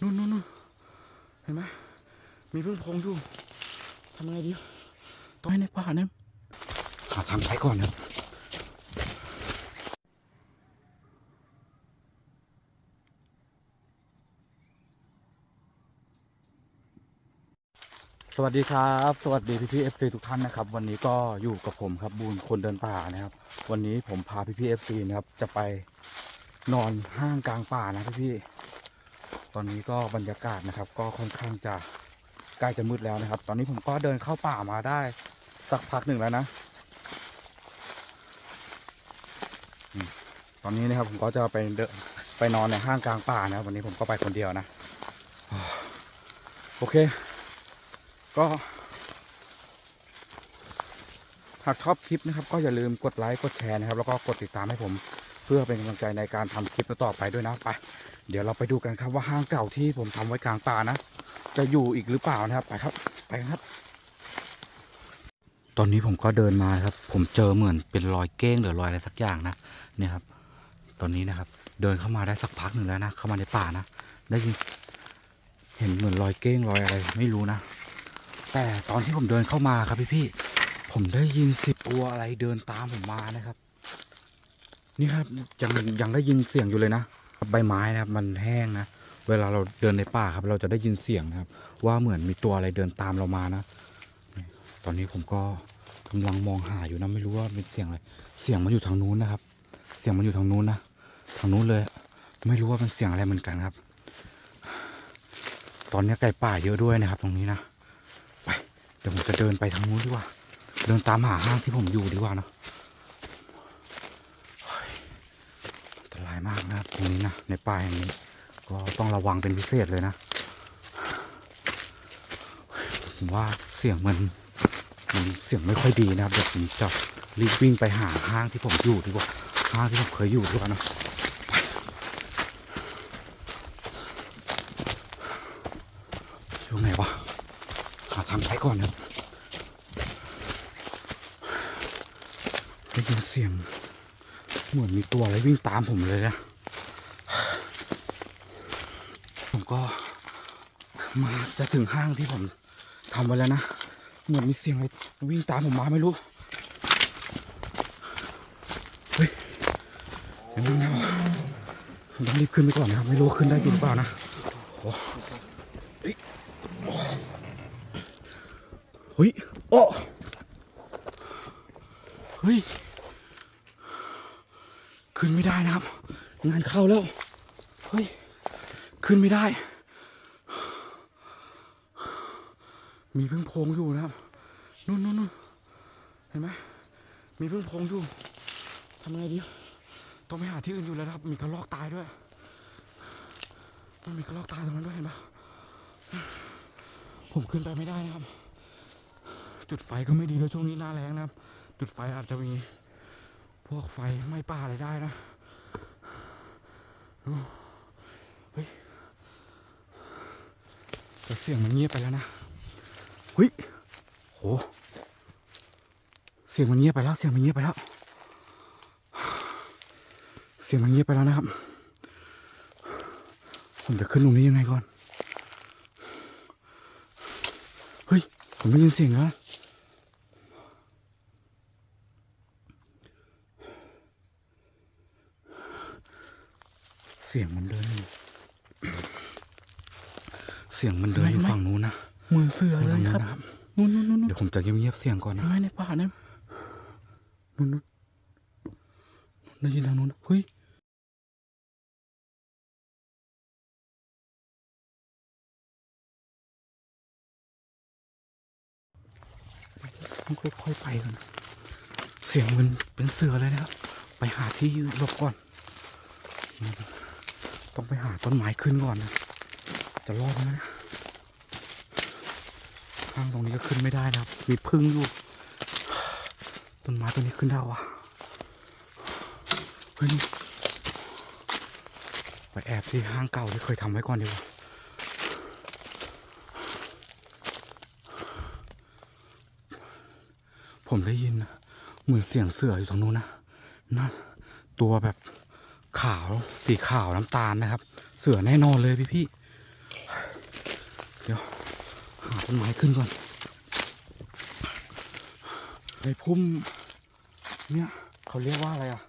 นู่นนู่นนู่นเห็นไหมมีพึ่งโพรงอยู่ทำยังไงดีต้องให้ในป่านั้นหาทางไปก่อนนะสวัสดีครับ สวัสดีพี่พี่เอฟซีทุกท่านนะครับ วันนี้ก็อยู่กับผมครับบูนคนเดินป่านะครับ วันนี้ผมพาพี่พี่เอฟซีนะครับ จะไปนอนห้างกลางป่านะพี่พี่ ตอนนี้ก็บรรยากาศนะครับ ก็ค่อนข้างจะใกล้จะมืดแล้วนะครับ ตอนนี้ผมก็เดินเข้าป่ามาได้ สักพักหนึ่งแล้วนะ ตอนนี้นะครับผมก็จะไปเดินไปนอนในห้างกลางป่านะวันนี้ผมก็ไปคนเดียวนะ โอเค ก็หากชอบคลิปนะครับ ก็อย่าลืมกดไลค์กดแชร์นะครับ แล้วก็กดติดตามให้ผม เพื่อเป็นกำลังใจในการทำคลิปต่อไปด้วยนะไป เดี๋ยวเราไปดูกันครับว่าห้างเก่าที่ผมทำไว้กลางป่านะ จะอยู่อีกหรือเปล่านะครับ ไปครับ ไปครับ ตอนนี้ผมก็เดินมาครับ ผมเจอเหมือนเป็นรอยเก้งหรือรอยอะไรสักอย่างนะเนี่ยครับ ตอนนี้นะครับ เดินเข้ามาได้สักพักหนึ่งแล้วนะเข้ามาในป่านะได้ยินเห็นเหมือนรอยเก้งรอยอะไรไม่รู้นะ แต่ตอนที่ผมเดินเข้ามาครับพี่พี่ผมได้ยินสิบตัวอะไรเดินตามผมมานะครับ นี่ครับยังยังได้ยินเสียงอยู่เลยนะ ใบไม้นะครับมันแห้งนะเวลาเราเดินในป่าครับ เราจะได้ยินเสียงนะครับ ว่าเหมือนมีตัวอะไรเดินตามเรามานะ ตอนนี้ผมก็กำลังมองหาอยู่นะไม่รู้ว่าเป็นเสียงอะไรเสียงมันอยู่ทางนู้นนะครับ เสียงมันอยู่ทางนู้นนะทางนู้นเลย ไม่รู้ว่าเป็นเสียงอะไรเหมือนกันครับ ตอนนี้ไก่ป่าเยอะด้วยนะครับ ตรงนี้นะไปเดี๋ยวผมจะเดินไปทางนู้นดีกว่า เดินตามหาห้างที่ผมอยู่ดีกว่านะเฮ้ยอันตรายมากนะครับตรงนี้นะในป่าอย่างนี้ก็ต้องระวังเป็นพิเศษเลยนะผมว่าเสียงมันมันเสียงไม่ค่อยดีนะครับเดี๋ยวผมจะรีบวิ่งไปหาห้างที่ผมอยู่ดีกว่าห้างที่ผมเคยอยู่ดีกว่านะช่วงไหนวะหาทางไปก่อนนะได้ยินเสียง เหมือนมีตัวอะไรวิ่งตามผมเลยนะ ผมก็มาจะถึงห้างที่ผมทำไว้แล้วนะ เหมือนมีเสียงอะไรวิ่งตามผมมาไม่รู้ เฮ้ยเห็นไหมวะผมต้องรีบขึ้นไปก่อนนะครับ ไม่รู้ขึ้นได้จริงหรือเปล่านะโอ้ยเฮ้ยโอ้เฮ้ย ขึ้นไม่ได้นะครับ งานเข้าแล้ว เฮ้ย ขึ้นไม่ได้ มีพึ่งโพงอยู่นะครับ นู่นนู่นนู่นเห็นไหมมีพึ่งโพงอยู่ทำไงดี ต้องไปหาที่อื่นอยู่แล้วครับ มีกระรอกตายด้วย มันมีกระรอกตายตรงนั้นด้วยเห็นปะผมขึ้นไปไม่ได้นะครับ จุดไฟก็ไม่ดีแล้วช่วงนี้หน้าแรงนะครับ จุดไฟอาจจะมี พวกไฟไหม้ป่าอะไรได้นะเฮ้ยแต่เสียงมันเงียบไปแล้วนะเฮ้ยโหเสียงมันเงียบไปแล้ว เสียงมันเงียบไปแล้ว เสียงมันเงียบไปแล้วนะครับ ผมจะขึ้นตรงนี้ยังไงก่อน เฮ้ย ผมได้ยินเสียงแล้ว เสียงมันเดินอยู่เสียงมันเดินอยู่ฝั่งนู้นนะเหมือนเสือฝั่งเลยนู้นครับนะครับนู่นนู่นนู่นเดี๋ยวผมจะเงียบๆเสียงก่อนนะทำไมในป่าเนี่ยนู่นๆได้ยินทางนู้นเฮ้ยต้องค่อยๆไปกัน เสียงมันเป็นเสือเลยนะครับ ไปหาที่หลบก่อน ต้องไปหาต้นไม้ขึ้นก่อนนะ จะรอดไหมนะข้างตรงนี้ก็ขึ้นไม่ได้นะครับ มีพึ่งอยู่ ต้นไม้ต้นนี้ขึ้นได้วะเฮ้ยนี่ไปแอบที่ห้างเก่าที่เคยทำไว้ก่อนดีกว่าผมได้ยินนะเหมือนเสียงเสืออยู่ตรงนู้นนะนะตัวแบบ ขาวสีขาวน้ำตาลนะครับ เสือแน่นอนเลยพี่พี่เดี๋ยวหาต้นไม้ขึ้นก่อนไอ้พุ่มเนี่ยเขาเรียกว่าอะไรอะ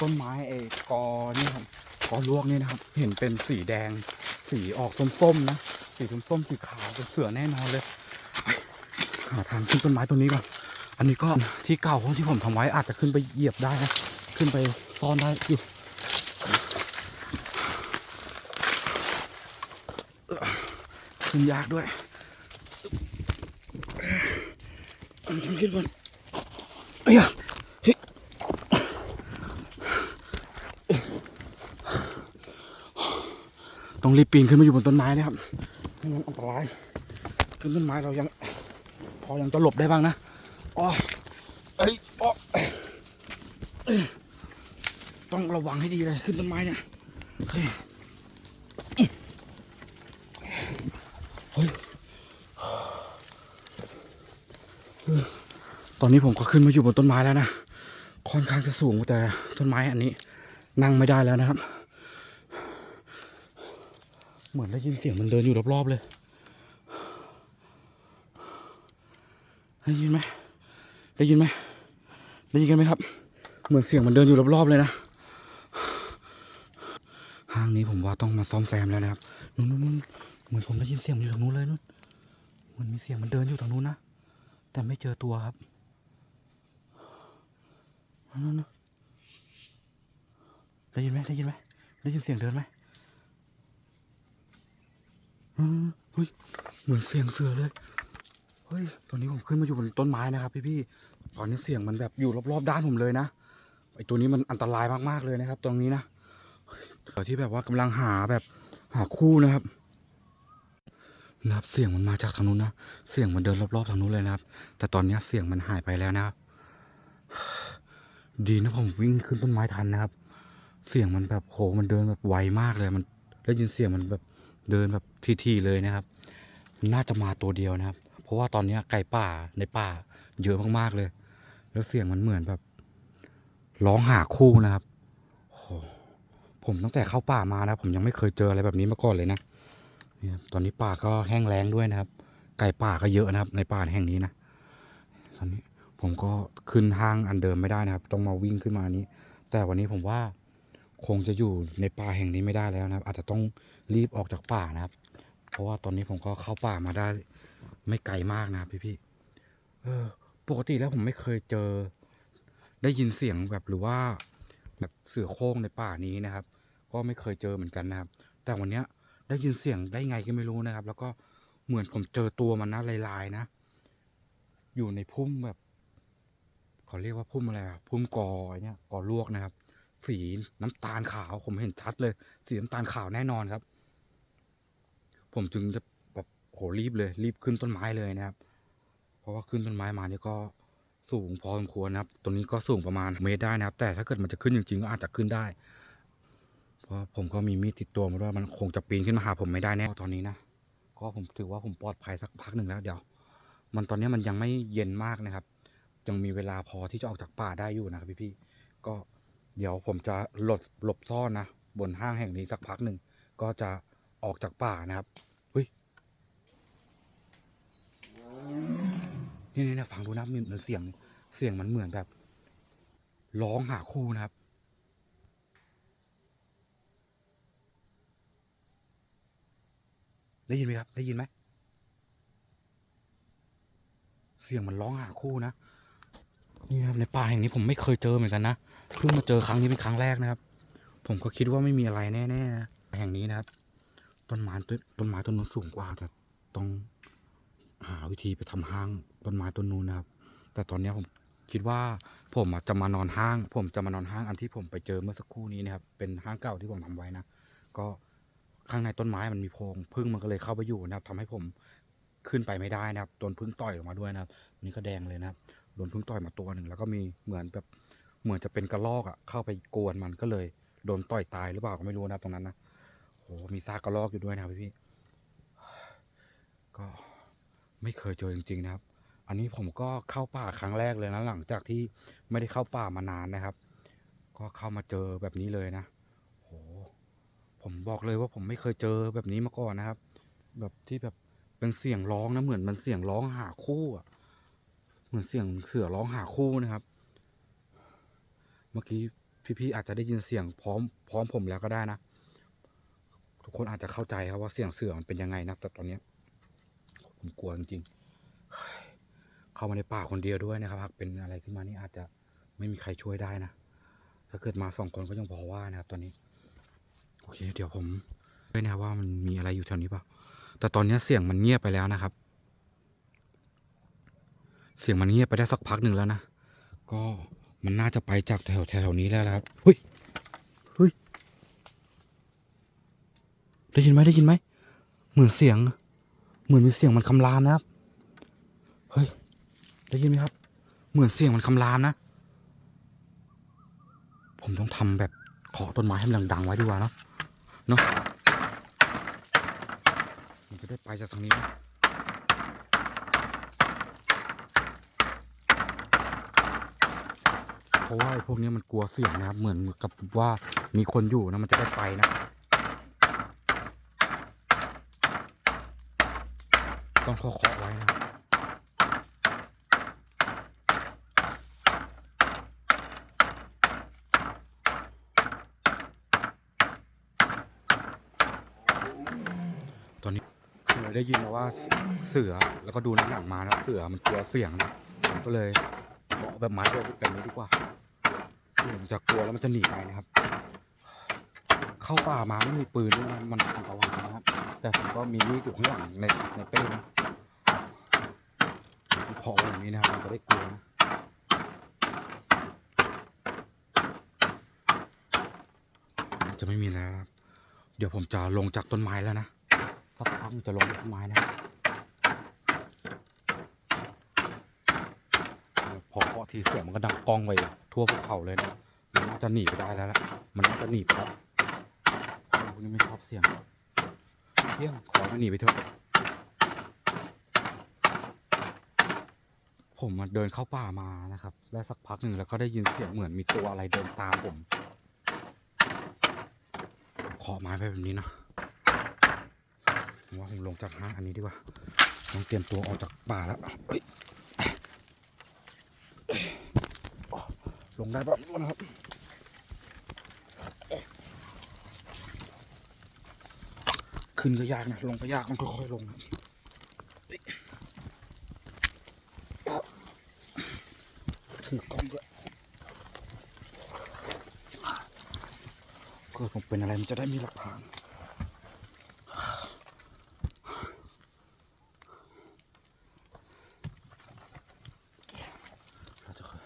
ต้นไม้ไอ้กอนี่ครับกอลวกนี่นะครับ เห็นเป็นสีแดง สีออกส้มๆนะสีส้มๆสีขาวเป็นเสือแน่นอนเลยหาทางขึ้นต้นไม้ต้นนี้ก่อนอันนี้ก็ที่เก่าของที่ผมทำไว้อาจจะขึ้นไปเหยียบได้นะขึ้นไปซ่อนได้อยู่เอ่อ ขึ้นยากด้วยอันฉันขึ้นก่อนเอ้ยอะเฮ้ยต้องรีบปีนขึ้นมาอยู่บนต้นไม้นะครับไม่งั้นอันตราย ขึ้นต้นไม้เรายัง พอยังจะหลบได้บ้างนะอ๋อเอ้ยอ๋อต้องระวังให้ดีเลยขึ้นต้นไม้เนี่ยเฮ้ยเฮ้ยต อนนี้ผมก็ขึ้นมาอยู่บนต้นไม้แล้วนะ ค่อนข้างจะสูงแต่ต้นไม้อันนี้ นั่งไม่ได้แล้วนะครับ เหมือนได้ยินเสียงมันเดินอยู่รอบๆเลย ได้ยินไหมได้ยินไหมได้ยินกันไหมครับ เหมือนเสียงมันเดินอยู่รอบๆเลยนะห้างนี้ผมว่าต้องมาซ่อมแซมแล้วนะครับนู้นนู้นเหมือนผมได้ยินเสียงอยู่ทางนู้นเลยนู้นเหมือนมีเสียงมันเดินอยู่ทางนู้นนะ แต่ไม่เจอตัวครับ ได้ยินไหมได้ยินไหมได้ยินเสียงเดินไหมอืมเฮ้ยเหมือนเสียงเสือเลย เฮ้ย ตอนนี้ผมขึ้นมาอยู่บนต้นไม้นะครับ พี่พี่ๆตอนนี้เสียงมันแบบอยู่รอบๆด้านผมเลยนะไอตัวนี้มันอันตรายมากๆเลยนะครับ ตรงนี้นะเฮ้ยเดี๋ยวที่แบบว่ากำลังหาแบบหาคู่นะครับนะครับเสียงมันมาจากทางนู้นนะ เสียงมันเดินรอบๆทางนู้นเลยนะครับ แต่ตอนนี้เสียงมันหายไปแล้วนะครับ ดีนะผมวิ่งขึ้นต้นไม้ทันนะครับ เสียงมันแบบโหมันเดินแบบไวมากเลยมันได้ยินเสียงมันแบบเดินแบบทีๆเลยนะครับ น่าจะมาตัวเดียวนะครับ เพราะว่าตอนนี้ไก่ป่าในป่า เยอะมากๆเลย แล้วเสียงมันเหมือนแบบร้องหาคู่นะครับโหผมตั้งแต่เข้าป่ามานะ ผมยังไม่เคยเจออะไรแบบนี้มาก่อนเลยนะนี่ครับตอนนี้ป่าก็แห้งแล้งด้วยนะครับ ไก่ป่าก็เยอะนะครับ ในป่าแห่งนี้นะตอนนี้ ผมก็ขึ้นห้างอันเดิมไม่ได้นะครับ ต้องมาวิ่งขึ้นมาอันนี้ แต่วันนี้ผมว่าคงจะอยู่ในป่าแห่งนี้ไม่ได้แล้วนะครับ อาจจะต้องรีบออกจากป่านะครับ เพราะว่าตอนนี้ผมก็เข้าป่ามาได้ ไม่ไกลมากนะครับพี่ๆปกติแล้วผมไม่เคยเจอ ได้ยินเสียงแบบหรือว่าแบบเสือโคร่งในป่านี้นะครับ ก็ไม่เคยเจอเหมือนกันนะครับ แต่วันเนี้ยได้ยินเสียงได้ไงก็ไม่รู้นะครับ แล้วก็เหมือนผมเจอตัวมันนะลายๆนะ อยู่ในพุ่มแบบ เขาเรียกว่าพุ่มอะไรอะพุ่มกอเนี่ยกอลวกนะครับ สีน้ำตาลขาวผมเห็นชัดเลย สีน้ำตาลขาวแน่นอนครับ ผมจึงจะแบบโหรีบเลย รีบขึ้นต้นไม้เลยนะครับ เพราะว่าขึ้นต้นไม้มาเนี่ก็สูงพอสมควรนะครับ ตัวนี้ก็สูงประมาณเมตรได้นะครับ แต่ถ้าเกิดมันจะขึ้นจริงๆก็อาจจะขึ้นได้ เพราะผมก็มีมีดติดตัวมาด้วยมันคงจะปีนขึ้นมาหาผมไม่ได้แน่ตอนนี้นะ ก็ผมถือว่าผมปลอดภัยสักพักหนึ่งแล้วเดี๋ยว มันตอนนี้มันยังไม่เย็นมากนะครับ ยังมีเวลาพอที่จะออกจากป่าได้อยู่นะครับพี่ๆก็เดี๋ยวผมจะหลบหลบซ่อนนะบนห้างแห่งนี้สักพักหนึ่งก็จะออกจากป่านะครับเฮ้ยนี่นี่นะฟังดูนะมีเหมือนเสียงเสียงมันเหมือนแบบร้องหาคู่นะครับได้ยินไหมครับ ได้ยินไหม เสียงมันร้องหาคู่นะ นี่นะครับในป่าแห่งนี้ผมไม่เคยเจอเหมือนกันนะเพิ่งมาเจอครั้งนี้เป็นครั้งแรกนะครับ ผมก็คิดว่าไม่มีอะไรแน่ๆนะแห่งนี้นะครับ ต้นไม้ต้นต้นไม้ต้นนู้นสูงกว่าแต่ต้องหาวิธีไปทำห้างต้นไม้ต้นนู้นนะครับ แต่ตอนนี้ผมคิดว่าผมจะมานอนห้าง ผมจะมานอนห้างอันที่ผมไปเจอเมื่อสักครู่นี้นะครับ เป็นห้างเก่าที่ผมทำไว้นะก็ข้างในต้นไม้มันมีโพรงพึ่งมันก็เลยเข้าไปอยู่นะครับทำให้ผมขึ้นไปไม่ได้นะครับโดนพึ่งต่อยออกมาด้วยนะครับ นี่ก็แดงเลยนะครับ โดนพึ่งต่อยมาตัวหนึ่งแล้วก็มีเหมือนแบบเหมือนจะเป็นกระรอกอะเข้าไปกวนมันก็เลยโดนต่อยตายหรือเปล่าก็ไม่รู้นะตรงนั้นนะโหมีซากกระรอกอยู่ด้วยนะครับพี่ๆก็ไม่เคยเจอจริง ๆ นะครับ อันนี้ผมก็เข้าป่าครั้งแรกเลยนะหลังจากที่ไม่ได้เข้าป่ามานานนะครับ ก็เข้ามาเจอแบบนี้เลยนะโหผมบอกเลยว่าผมไม่เคยเจอแบบนี้มาก่อนนะครับ แบบที่แบบเป็นเสียงร้องนะเหมือนมันเสียงร้องหาคู่อะ เหมือนเสียงเสือร้องหาคู่นะครับ เมื่อกี้พี่ๆอาจจะได้ยินเสียงพร้อมพร้อมผมแล้วก็ได้นะ ทุกคนอาจจะเข้าใจครับว่าเสียงเสือมันเป็นยังไงนะแต่ตอนเนี้ยผมกลัวจริงๆเข้ามาในป่าคนเดียวด้วยนะครับหากเป็นอะไรขึ้นมานี่อาจจะไม่มีใครช่วยได้นะถ้าเกิดมาสองคนก็ยังพอว่านะครับ ตอนนี้ โอเค เดี๋ยวผมด้วยนะว่ามันมีอะไรอยู่แถวนี้เปล่าแต่ตอนนี้เสียงมันเงียบไปแล้วนะครับ เสียงมันเงียบไปได้สักพักหนึ่งแล้วนะ ก็มันน่าจะไปจากแถวแถวนี้แล้วนะครับเฮ้ยเฮ้ยได้ยินไหมได้ยินไหมเหมือนเสียง เหมือนมีเสียงมันคำรามนะครับเฮ้ยได้ยินไหมครับ เหมือนเสียงมันคำรามนะ ผมต้องทำแบบเคาะต้นไม้ให้มันดังๆไว้ดีกว่าเนาะเนาะมันจะได้ไปจากทางนี้นะ เพราะว่าไอ้พวกนี้มันกลัวเสียงนะครับ เหมือนกับว่ามีคนอยู่นะมันจะได้ไปนะต้องเคาะไว้นะตอนนี้เคยได้ยินมาว่าเสือแล้วก็ดูในหนังมาแล้วเสือมันกลัวเสียงนะผมก็เลย เคาแบบไม้แบบแบบนี้ดีกว่าเสือมันจะกลัวแล้วมันจะหนีไปนะครับ เข้าป่ามาไม่มีปืนด้วยนะมันอันตรายนะครับ แต่ผมก็มีมีดอยู่ข้างหลังในในเป้นะขออย่างนี้นะครับมันจะได้กลัวนะจะไม่มีแล้วครับ เดี๋ยวผมจะลงจากต้นไม้แล้วนะสักพักจะลงจากต้นไม้นะพอเคาะ ทีเสียงมันก็ดังก้องไปทั่วภูเขาเลยนะมันน่าจะหนีไปได้แล้วแหละมันน่าจะหนีไปแล้วพวกนี้ไม่ชอบเสียงเที่ยงขอมันหนีไปเถอะผมมาเดินเข้าป่ามานะครับ ได้สักพักหนึ่งแล้วก็ได้ยินเสียงเหมือนมีตัวอะไรเดินตามผม ขอไม้ไปแบบนี้นะว่าผมลงจากห้างอันนี้ดีกว่า ต้องเตรียมตัวออกจากป่าแล้วเฮ้ย ลงได้ปะนะครับขึ้นก็ยากนะลงก็ยากมันค่อยๆลงนะถือกล้องด้วยกิดผมเป็นอะไรมันจะได้มีหลักฐานเราจะค่อย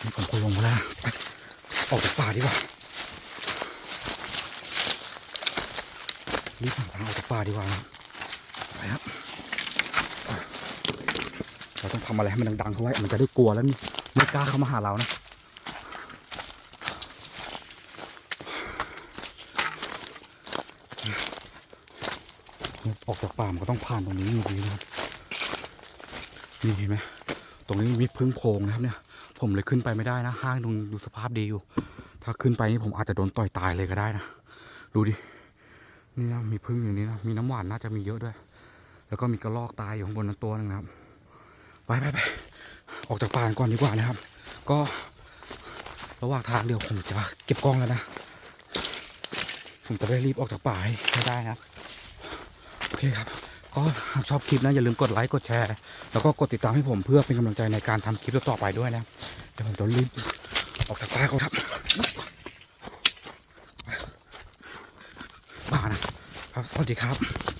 นี่ผมก็ลงมาแล้วไปออกจากป่า ดีกว่ารีบหาทางออกจากป่าดีกว่านะไปครับเราต้องทำอะไรให้มันดังๆเขาไว้ มันจะได้กลัวแล้วไม่กล้าเข้ามาหาเรานะออกจากป่ามันก็ต้องผ่านตรงนี้อยู่ดีนะครับนี่เห็นไหมตรงนี้มีพึ่งโพงนะครับเนี่ย ผมเลยขึ้นไปไม่ได้นะ ห้างตรงดูสภาพดีอยู่ ถ้าขึ้นไปนี่ผมอาจจะโดนต่อยตายเลยก็ได้นะ ดูดิ นี่นะมีพึ่งอยู่นี่นะ มีน้ำหวานน่าจะมีเยอะด้วย แล้วก็มีกระรอกตายอยู่ข้างบนนั้นตัวหนึงนะครับ ไปไปไปออกจากป่าก่อนดีกว่านะครับ ก็ระหว่างทางเดี๋ยวผมจะเก็บกล้องแล้วนะ ผมจะได้รีบออกจากป่าให้ได้นะครับ โอเคครับ ก็ชอบคลิปนะอย่าลืมกดไลค์กดแชร์ แล้วก็กดติดตามให้ผมเพื่อเป็นกำลังใจในการทำคลิปต่อไปด้วยนะ เดี๋ยวผมจะรีบออกจากป่าก่อนครับ บ่านะครับ สวัสดีครับ